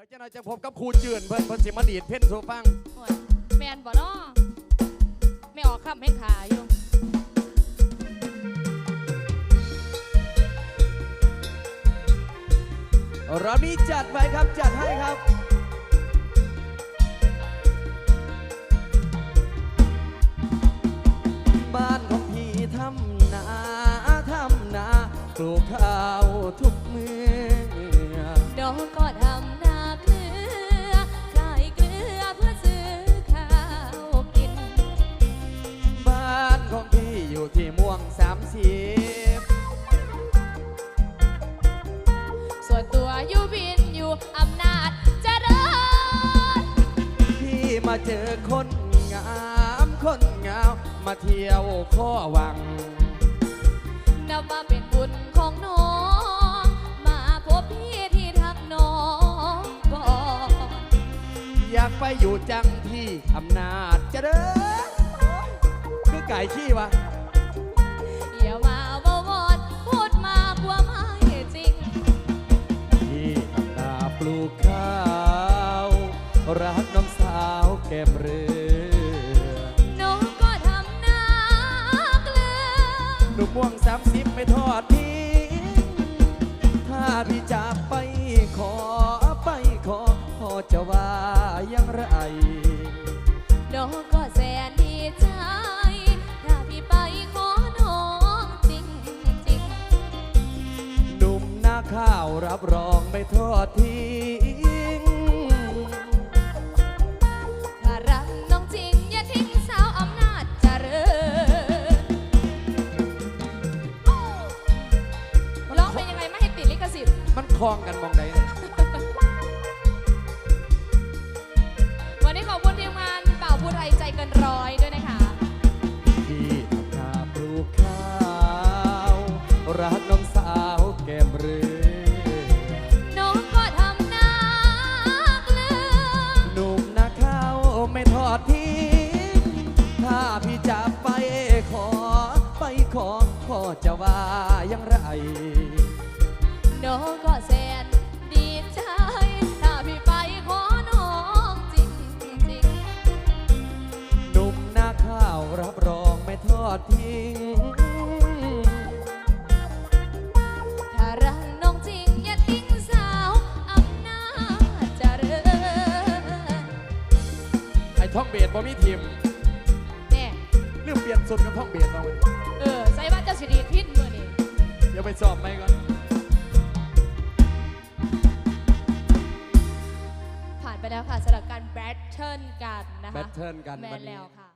ยวเจ้าหน่อยจะพบกับครูจืนเพิ่นเพิ่นสิมาดีดเพ่นโซฟัง โอ้ยแมนบ่เนาะไม่ออกคำแห่งขาอยู่รอบนี้จัดไปครับจัดให้ครับ บ้านของพี่ทำนาทำนาปลูกข้าว มาเจอคนงามคนงามมาเที่ยวข้อวัง นับว่าเป็นบุญของน้อง มาพบพี่ที่ทักน้องก่อนอยากไปอยู่จังที่อำนาจเจริญคือไก่ขี้วะอย่ามาบวอนพูดมากกว่าไม่จริง ที่ทำนาปลูกข้าวรักน้อง สาวแก้มเรือน้องก็ทำนาเกลือหนุ่มม่วงสามสิบไม่ทอดทิ้งถ้าพี่จะไปขอไปขอพ่อจะว่าอยังไรน้องก็แสนดีใจ ถ้าพี่ไปขอน้องจริงจริงหนุ่มหน้าข้าวรับรองไม่ทอดทิ้ง คลองกันมองใดเนี่ยวันนี้ขอบคุณทีมงานเป่าผู้ไทยใจเกินร้อยด้วยนะคะ ที่ทำนาปลูกข้าวรักน้องสาวแก้มเรือน้องก็ทำนาเกลือหนุ่มนาข้าวไม่ทอดทิ้งถ้าพี่จะไปขอ ไปขอพ่อจะว่าอยังไร น้องก็ ดทิ้ง ถ้ารักน้องจริงอย่าทิ้งสาวอำนาจเจริญไอ้ท่องเบสบ่มีทีมแน่เรื่องเปลี่ยนสุดกับท่องเบสเราเออใส่ว่าเจ้าสิดีพิษมือนี่เดี๋ยวไปสอบไหมก่อน ผ่านไปแล้วค่ะสำหรับการแบทเทิลกันนะคะแบทเทิลกันแมวันนนี้ แล้วค่ะ